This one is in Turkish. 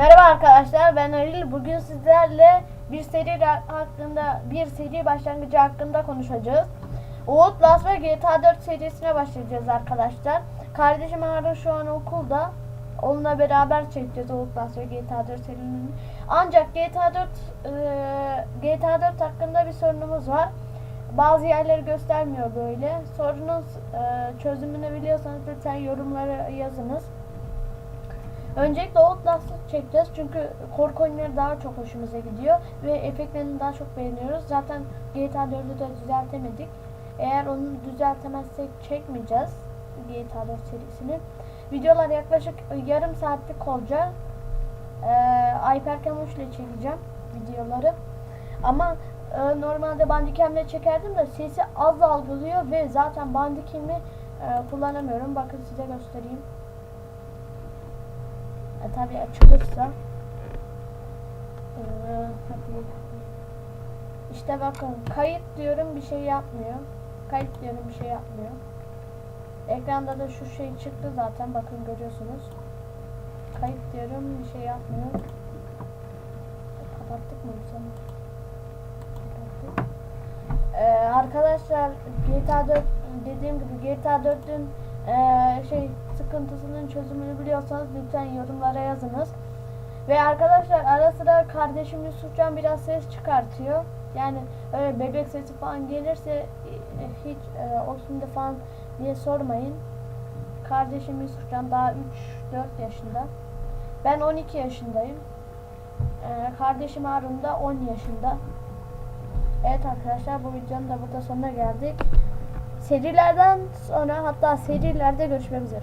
Merhaba arkadaşlar ben Halil. Bugün sizlerle bir seri hakkında bir seri başlangıcı hakkında konuşacağız. Outlast ve GTA 4 serisine başlayacağız arkadaşlar. Kardeşim Harun şu an okulda. Onunla beraber çekeceğiz Outlast ve GTA 4 serilerini. Ancak GTA 4 e, GTA 4 hakkında bir sorunumuz var. Bazı yerleri göstermiyor böyle. Sorunun e, çözümünü biliyorsanız lütfen yorumlara yazınız. Öncelikle Outlast'ı çekeceğiz çünkü korku oyunları daha çok hoşumuza gidiyor ve efektlerini daha çok beğeniyoruz. Zaten GTA 4'ü de düzeltemedik. Eğer onu düzeltemezsek çekmeyeceğiz GTA 4 serisini. Videolar yaklaşık yarım saatlik olacak. Ee, Hypercam 3 ile çekeceğim videoları. Ama e, normalde Bandicam'le çekerdim de sesi az algılıyor ve zaten Bandicam'i e, kullanamıyorum. Bakın size göstereyim. E, tabii açılırsa. Ee, hadi. İşte bakın kayıt diyorum bir şey yapmıyor. Kayıt diyorum bir şey yapmıyor. Ekranda da şu şey çıktı zaten bakın görüyorsunuz. Kayıt diyorum bir şey yapmıyor. E, Kapattık mı bu. Ee, arkadaşlar GTA 4 dediğim gibi GTA 4'ün ee, şey sıkıntısının çözümünü biliyorsanız lütfen yorumlara yazınız. Ve arkadaşlar ara sıra kardeşim Yusufcan biraz ses çıkartıyor. Yani öyle bebek sesi falan gelirse e, hiç e, o şimdi falan diye sormayın. Kardeşim Yusufcan daha 3-4 yaşında. Ben 12 yaşındayım. Ee, kardeşim Harun da 10 yaşında. Evet arkadaşlar bu videonun da burada sonuna geldik. Serilerden sonra hatta serilerde görüşmek üzere.